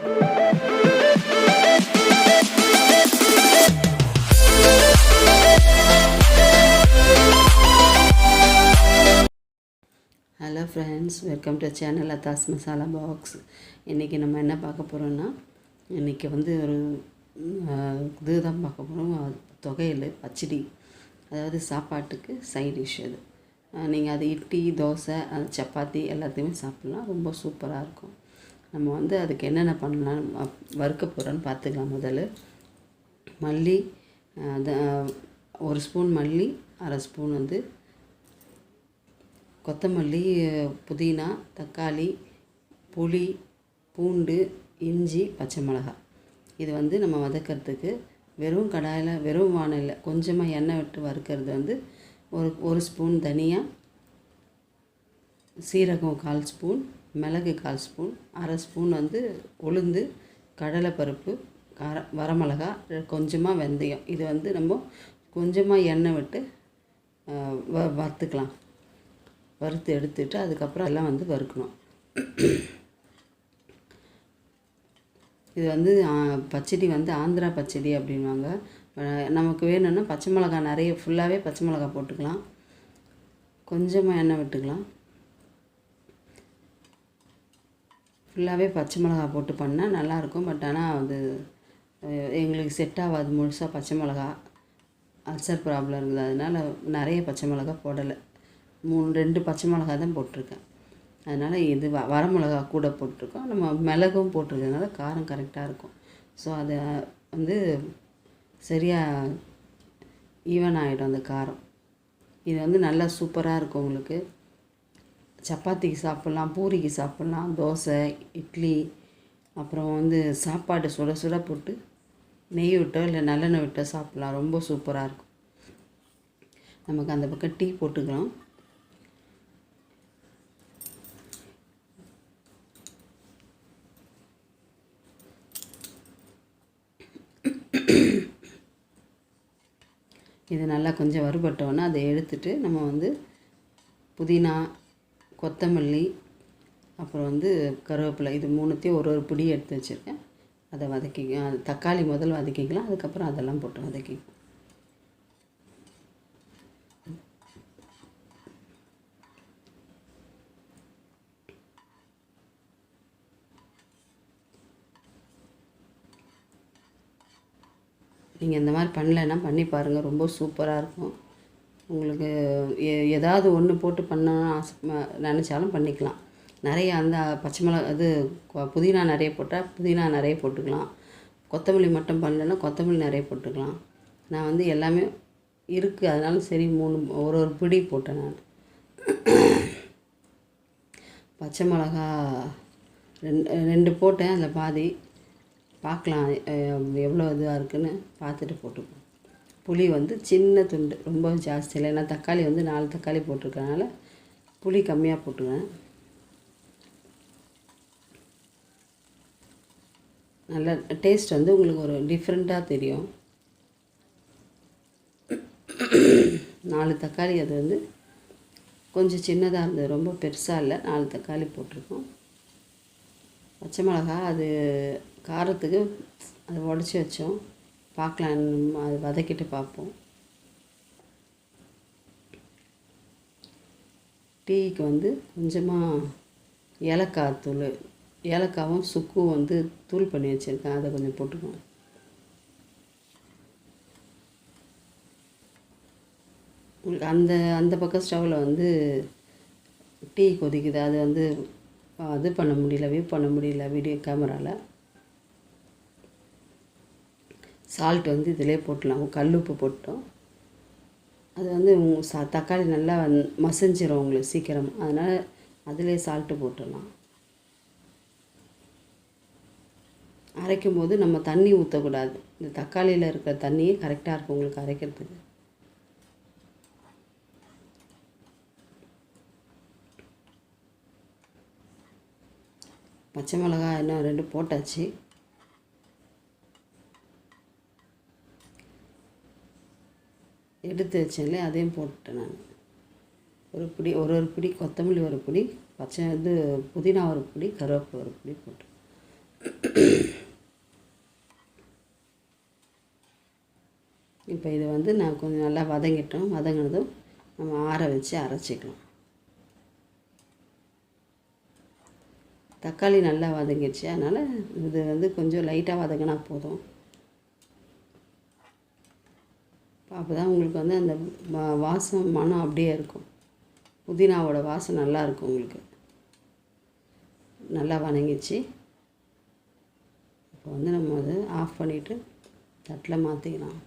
Hello friends welcome to channel Athas Masala Box இன்றைக்கி நம்ம என்ன பார்க்க போகிறோன்னா இன்றைக்கி வந்து ஒரு இது இதுதான் பார்க்க போகிறோம் தொகையில் பச்சடி. அதாவது சாப்பாட்டுக்கு சைட் டிஷ் அது. நீங்கள் அது இட்லி தோசை அது சப்பாத்தி எல்லாத்தையுமே சாப்பிட்லாம். ரொம்ப சூப்பராக இருக்கும். நம்ம வந்து அதுக்கு என்னென்ன பண்ணலாம் வறுக்க போகிறோன்னு பார்த்துக்கலாம் முதல்ல. மல்லி அது ஒரு ஸ்பூன் மல்லி அரை ஸ்பூன் வந்து கொத்தமல்லி புதினா தக்காளி புளி பூண்டு இஞ்சி பச்சை மிளகாய். இது வந்து நம்ம வதக்கிறதுக்கு வெறும் கடாயில் வெறும் வானலில் கொஞ்சமாக எண்ணெய் விட்டு வறுக்கிறது வந்து ஒரு ஒரு ஸ்பூன் தனியாக சீரகம் கால் ஸ்பூன் மிளகு கால் ஸ்பூன் அரை ஸ்பூன் வந்து உளுந்து கடலைப்பருப்பு கர வரமிளகா கொஞ்சமாக வெந்தயம். இது வந்து நம்ம கொஞ்சமாக எண்ணெய் விட்டு வ வறுத்துக்கலாம். வறுத்து எடுத்துட்டு அதுக்கப்புறம் எல்லாம் வந்து வறுக்கணும். இது வந்து பச்சடி வந்து ஆந்திரா பச்சடி அப்படின்வாங்க. நமக்கு வேணும்னா பச்சை மிளகாய் நிறைய ஃபுல்லாகவே பச்சை மிளகாய் போட்டுக்கலாம். கொஞ்சமாக எண்ணெய் விட்டுக்கலாம். ஃபுல்லாகவே பச்சை மிளகா போட்டு பண்ணால் நல்லாயிருக்கும். பட் ஆனால் அது எங்களுக்கு செட் ஆகாது முழுசாக பச்சை மிளகா. அல்சர் ப்ராப்ளம் இருக்குது. அதனால் நிறைய பச்சை மிளகா போடலை. மூணு ரெண்டு பச்சை மிளகா தான் போட்டிருக்கேன். அதனால் இது வ வரமிளகா கூட போட்டிருக்கோம். நம்ம மிளகும் போட்டிருக்கறதுனால காரம் கரெக்டாக இருக்கும். ஸோ அதை வந்து சரியாக ஈவன் ஆகிடும் அந்த காரம். இது வந்து நல்லா சூப்பராக இருக்கும் உங்களுக்கு. சப்பாத்திக்கு சாப்பிட்லாம் பூரிக்கு சாப்பிட்லாம் தோசை இட்லி அப்புறம் வந்து சாப்பாடு சுட சுட போட்டு நெய் விட்டோ இல்லை நல்லெண்ணெய் விட்டோ சாப்பிட்லாம். ரொம்ப சூப்பராக இருக்கும். நமக்கு அந்த பக்கம் டீ போட்டுக்கலாம். இது நல்லா கொஞ்சம் வறுபட்டோன்னா அதை எடுத்துட்டு நம்ம வந்து புதினா கொத்தமல்லி அப்புறம் வந்து கருவேப்பிலை இது மூணுத்தையும் ஒரு ஒரு பிடி எடுத்து வச்சுருக்கேன். அதை வதக்கிங்க அது தக்காளி முதல் வதக்கிக்கலாம். அதுக்கப்புறம் அதெல்லாம் போட்டு வதக்கிக்கலாம். நீங்கள் இந்த மாதிரி பண்ணலைன்னா பண்ணி பாருங்கள் ரொம்ப சூப்பராக இருக்கும். உங்களுக்கு எ ஏதாவது ஒன்று போட்டு பண்ணணும்னு ஆசை நினச்சாலும் பண்ணிக்கலாம். நிறைய அந்த பச்சை மிளகா இது கொ- புதினா நிறைய போட்டால் புதினா நிறைய போட்டுக்கலாம். கொத்தமல்லி மட்டும் பண்ணலன்னா கொத்தமல்லி நிறைய போட்டுக்கலாம். நான் வந்து எல்லாமே இருக்குது அதனால சரி மூணு ஒரு ஒரு பிடி போட்டேன் நான். பச்சை மிளகா ரெண்டு ரெண்டு போட்டேன். அதில் பாதி. பார்க்கலாம் எவ்வளோ இதாக இருக்குதுன்னு பார்த்துட்டு போட்டுப்போம். புளி வந்து சின்ன துண்டு ரொம்ப ஜாஸ்தி இல்லை. ஏன்னா தக்காளி வந்து நாலு தக்காளி போட்டிருக்கனால புளி கம்மியாக போட்டுருவேன். நல்ல டேஸ்ட் வந்து உங்களுக்கு ஒரு டிஃப்ரெண்ட்டாக தெரியும். நாலு தக்காளி அது வந்து கொஞ்சம் சின்னதாக இருந்தது ரொம்ப பெருசாக இல்லை. நாலு தக்காளி போட்டிருக்கோம். பச்சை மிளகா அது காரத்துக்கு அதை உடச்சி வச்சோம். பார்க்கலாம் அது வதக்கிட்டு பார்ப்போம். டீக்கு வந்து கொஞ்சமாக ஏலக்காய் தூள் ஏலக்காவும் சுக்கும் வந்து தூள் பண்ணி வச்சுருக்கேன். அதை கொஞ்சம் போட்டுக்குவோம். அந்த அந்த பக்கம் ஸ்டவ்வில் வந்து டீ கொதிக்குது. அது வந்து அது பண்ண முடியல வியூ பண்ண முடியல வீடியோ கேமராவில் சால்ட் வந்து இதிலே போட்டலாம். கல் உப்பு போட்டோம். அது வந்து சா தக்காளி நல்லா வந்து உங்களுக்கு சீக்கிரம். அதனால் அதிலே சால்ட்டு போட்டுடலாம் அரைக்கும் போது நம்ம தண்ணி ஊற்றக்கூடாது இந்த தக்காளியில் இருக்கிற தண்ணியே கரெக்டாக இருக்கும் உங்களுக்கு அரைக்கிறதுக்கு. பச்சை மிளகாய் இன்னும் ரெண்டு போட்டாச்சு. எடுத்து வச்சேன் அதையும் போட்டுட்டேன் நான். ஒரு பிடி ஒரு ஒரு பிடி கொத்தமல்லி ஒரு பிடி பச்சை இது புதினா ஒரு பிடி கருவேப்பிலை ஒரு பிடி போட்டு இப்போ இதை வந்து நான் கொஞ்சம் நல்லா வதங்கிட்டோம். வதங்கினதும் நம்ம ஆற வச்சு அரைச்சிக்கலாம். தக்காளி நல்லா வதங்கிடுச்சு. அதனால் இது வந்து கொஞ்சம் லைட்டாக வதங்கினா போதும். அப்போ தான் உங்களுக்கு வந்து அந்த வாசம் மனம் அப்படியே இருக்கும். புதினாவோட வாசம் நல்லா இருக்கும் உங்களுக்கு. நல்லா வணங்கிச்சு. இப்போ வந்து நம்ம அதை ஆஃப் பண்ணிவிட்டு தட்டில் மாற்றிக்கலாம்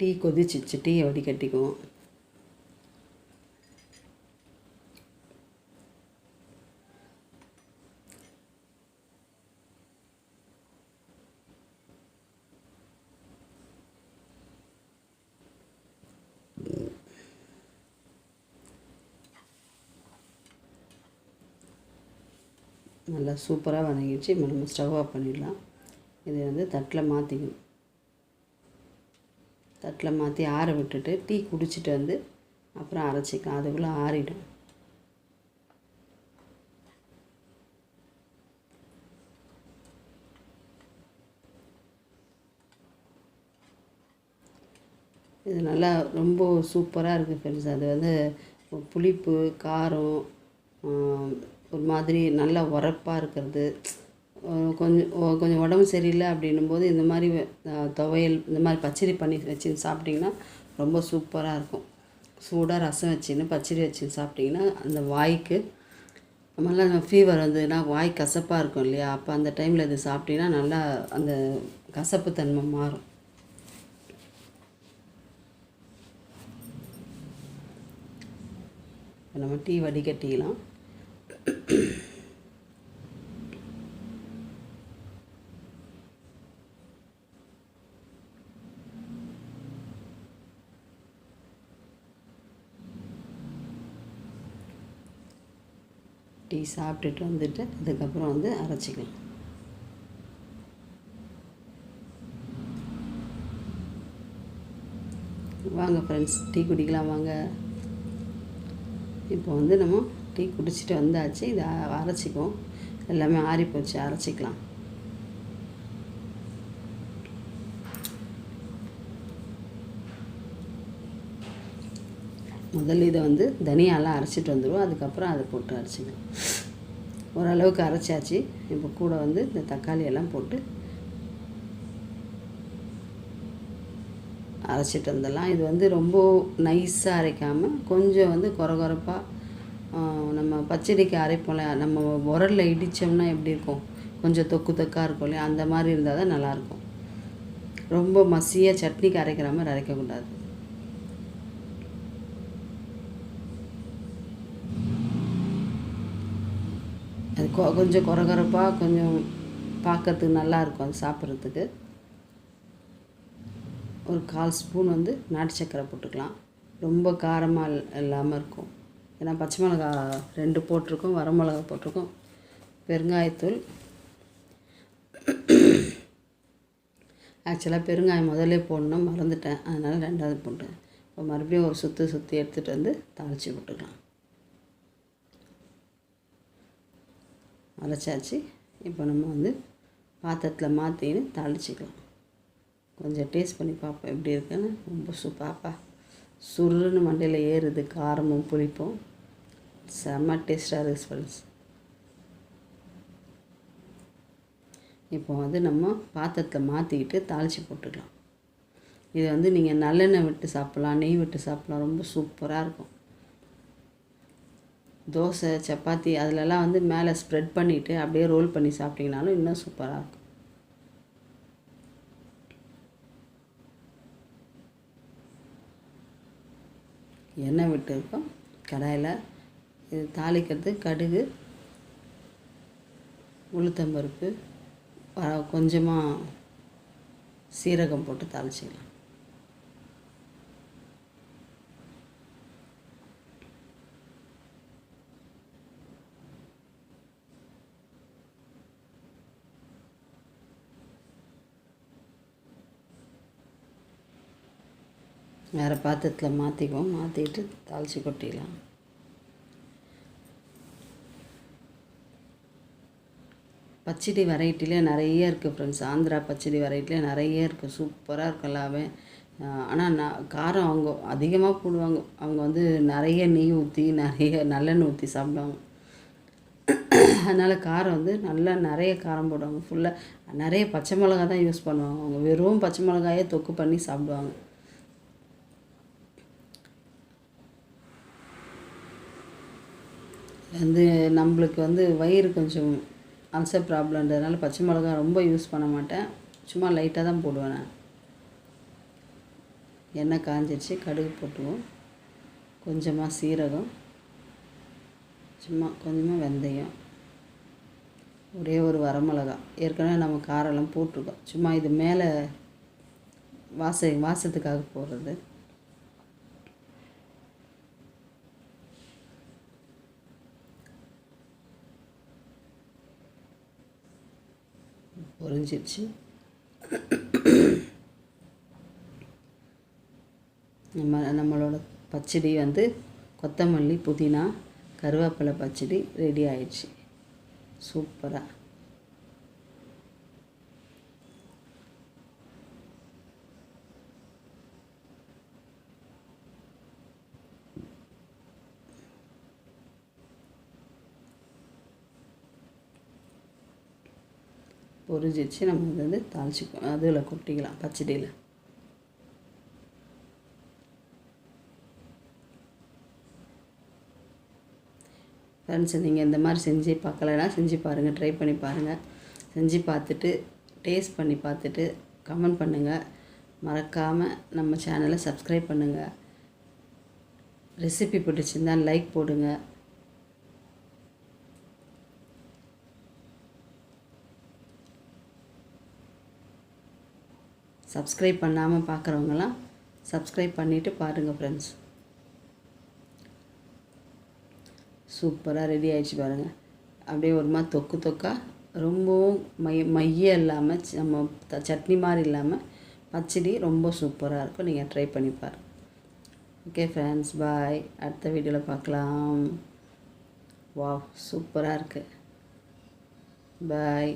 டீ கொதிச்சிச்சு. டீயை வடிகட்டிக்குவோம். நல்லா சூப்பராக வதங்கிடுச்சு இப்போ நம்ம ஸ்டவ் ஆஃப் பண்ணிடலாம். இதை வந்து தட்டில் மாற்றிக்கணும் தட்டில் மாற்றி ஆற விட்டுட்டு டீ குடிச்சிட்டு வந்து அப்புறம் அரைச்சிக்கலாம். அதுக்குள்ளே ஆறிடும். இது நல்லா ரொம்ப சூப்பராக இருக்குது ஃப்ரெண்ட்ஸ் அது வந்து புளிப்பு காரம் ஒரு மாதிரி நல்லா உரப்பாக இருக்கிறது. கொஞ்சம் கொஞ்சம் உடம்பு சரியில்லை அப்படின்னும் போது இந்த மாதிரி துவையல் இந்த மாதிரி பச்சடி பண்ணி வச்சு சாப்பிட்டிங்கன்னா ரொம்ப சூப்பராக இருக்கும். சூடாக ரசம் வச்சுன்னு பச்சடி வச்சு சாப்பிட்டிங்கன்னா அந்த வாய்க்கு நம்மளாம் ஃபீவர் வந்ததுன்னா வாய் கசப்பாக இருக்கும் இல்லையா? அப்போ அந்த டைமில் இது சாப்பிட்டிங்கன்னா நல்லா அந்த கசப்பு தன்மை மாறும். நம்ம டீ வடிகட்டிக்கலாம் டீ சாப்பிட்டுட்டு வந்துட்டு அதுக்கப்புறம் வந்து அரைச்சிக்கலாம். வாங்க ஃப்ரெண்ட்ஸ் டீ குடிக்கலாம் வாங்க. இப்போ வந்து நம்ம டீ குடிச்சிட்டு வந்தாச்சு. இதை அரைச்சிக்குவோம். எல்லாமே ஆறி போச்சு அரைச்சிக்கலாம். முதல்ல இதை வந்து தனியாலாம் அரைச்சிட்டு வந்துடுவோம். அதுக்கப்புறம் அதை போட்டு அரைச்சிக்கலாம். ஓரளவுக்கு அரைச்சாச்சு. இப்போ கூட வந்து இந்த தக்காளி எல்லாம் போட்டு அரைச்சிட்டு வந்துடலாம். இது வந்து ரொம்ப நைஸாக அரைக்காமல் கொஞ்சம் வந்து குறகுறப்பாக நம்ம பச்சடிக்கு அரைப்போம்ல நம்ம உரலில் இடித்தோம்னா எப்படி இருக்கும்? கொஞ்சம் தொக்கு தொக்காக இருக்கும் இல்லையா? அந்த மாதிரி இருந்தால் தான் நல்லாயிருக்கும் ரொம்ப மசியாக சட்னிக்கு அரைக்கிற மாதிரி அரைக்கக்கூடாது. அது கொ- கொஞ்சம் குறகுறப்பாக கொஞ்சம் பார்க்கறதுக்கு நல்லா இருக்கும் அது சாப்பிட்றதுக்கு. ஒரு கால் ஸ்பூன் வந்து நாட்டு சக்கரை போட்டுக்கலாம். ரொம்ப காரமாக இல்லாமல் இருக்கும். ஏன்னா பச்சை மிளகா ரெண்டு போட்டிருக்கோம் வரமிளகா போட்டிருக்கோம். பெருங்காயத்தூள். ஆக்சுவலாக பெருங்காயம் முதல்ல போடணும் மறந்துட்டேன். அதனால் ரெண்டாவது போட்டேன். இப்போ மறுபடியும் ஒரு சுற்றி சுற்றி எடுத்துகிட்டு வந்து தாளித்து போட்டுக்கலாம். அரைச்சாச்சு. இப்போ நம்ம வந்து பாத்திரத்தில் மாற்றின்னு தாளிச்சிக்கலாம். கொஞ்சம் டேஸ்ட் பண்ணி பார்ப்போம் எப்படி இருக்குன்னு. ரொம்ப சூப்பாப்பா சுருன்னு மண்டையில் ஏறுது காரமும் புளிப்பும். செம்ம டேஸ்ட்டாக இருக்குது ஃப்ரெண்ட்ஸ் இப்போ வந்து நம்ம பாத்திரத்தில் மாற்றிக்கிட்டு தாளித்து போட்டுக்கலாம். இது வந்து நீங்கள் நல்லெண்ணெய் விட்டு சாப்பிட்லாம் நெய் விட்டு சாப்பிட்லாம் ரொம்ப சூப்பராக இருக்கும். தோசை சப்பாத்தி அதிலெல்லாம் வந்து மேலே ஸ்ப்ரெட் பண்ணிவிட்டு அப்படியே ரோல் பண்ணி சாப்பிட்டிங்கனாலும் இன்னும் சூப்பராக இருக்கும். எண்ணெய் விட்டுருக்கோம் கடாயில் இது தாளிக்கிறது கடுகு உளுத்தம்பருப்பு கொஞ்சமாக சீரகம் போட்டு தாளிச்சிக்கலாம். வேறு பாத்திரத்தில் மாற்றிக்குவோம் மாற்றிட்டு தாளித்து கொட்டிடலாம். பச்சடி வெரைட்டிலே நிறைய இருக்குது ஃப்ரெண்ட்ஸ் ஆந்திரா பச்சடி வெரைட்டிலே நிறைய இருக்குது சூப்பராக இருக்கும் எல்லாமே. ஆனால் நான் காரம் அவங்க அதிகமாக போடுவாங்க. அவங்க வந்து நிறைய நெய் ஊற்றி நிறைய நல்லெண்ணெய் ஊற்றி சாப்பிடுவாங்க. அதனால் காரம் வந்து நல்லா நிறைய காரம் போடுவாங்க. ஃபுல்லாக நிறைய பச்சை மிளகா தான் யூஸ் பண்ணுவாங்க. அவங்க வெறும் பச்சை மிளகாயே தொக்கு பண்ணி சாப்பிடுவாங்க. வந்து நம்மளுக்கு வந்து வயிறு கொஞ்சம் அல்சர் ப்ராப்ளம்ன்றதுனால பச்சை மிளகா ரொம்ப யூஸ் பண்ண மாட்டேன். சும்மா லைட்டாக தான் போடுவேன் நான். எண்ணெய் காஞ்சிடுச்சு கடுகு போட்டுவோம் கொஞ்சமாக சீரகம் சும்மா கொஞ்சமாக வெந்தயம். ஒரே ஒரு வரமிளகா ஏற்கனவே நம்ம காரெல்லாம் போட்டிருக்கோம். சும்மா இது மேலே வாச வாசத்துக்காக போடுறது. முடிஞ்சிருச்சு நம்ம நம்மளோட பச்சடி வந்து கொத்தமல்லி புதினா கருவேப்பிலை பச்சடி ரெடி ஆயிடுச்சு. சூப்பராக பொரிஞ்சிச்சு நம்ம இது வந்து தாளிச்சு அதில் கொட்டிக்கலாம் பச்சடியில். ஃப்ரெண்ட்ஸ் நீங்கள் இந்த மாதிரி செஞ்சு பார்க்கலைன்னா செஞ்சு பாருங்கள் ட்ரை பண்ணி பாருங்கள் செஞ்சு பார்த்துட்டு டேஸ்ட் பண்ணி பார்த்துட்டு கமெண்ட் பண்ணுங்கள் மறக்காமல் நம்ம சேனலை சப்ஸ்கிரைப் பண்ணுங்கள் ரெசிபி பிடிச்சிருந்தால் லைக் போடுங்கள் சப்ஸ்கிரைப் பண்ணாமல் பார்க்குறவங்களாம் சப்ஸ்கிரைப் பண்ணிவிட்டு பாருங்கள் ஃப்ரெண்ட்ஸ் சூப்பராக ரெடி ஆகிடுச்சு பாருங்கள் அப்படியே ஒரு மாதிரி தொக்கு தொக்காக ரொம்பவும் மைய மைய இல்லாமல் நம்ம த சட்னி மாதிரி இல்லாமல் பச்சடி ரொம்ப சூப்பராக இருக்கும். நீங்கள் ட்ரை பண்ணி பாருங்கள் ஓகே ஃப்ரெண்ட்ஸ் பாய் அடுத்த வீடியோவில் பார்க்கலாம் வா சூப்பராக இருக்குது பாய்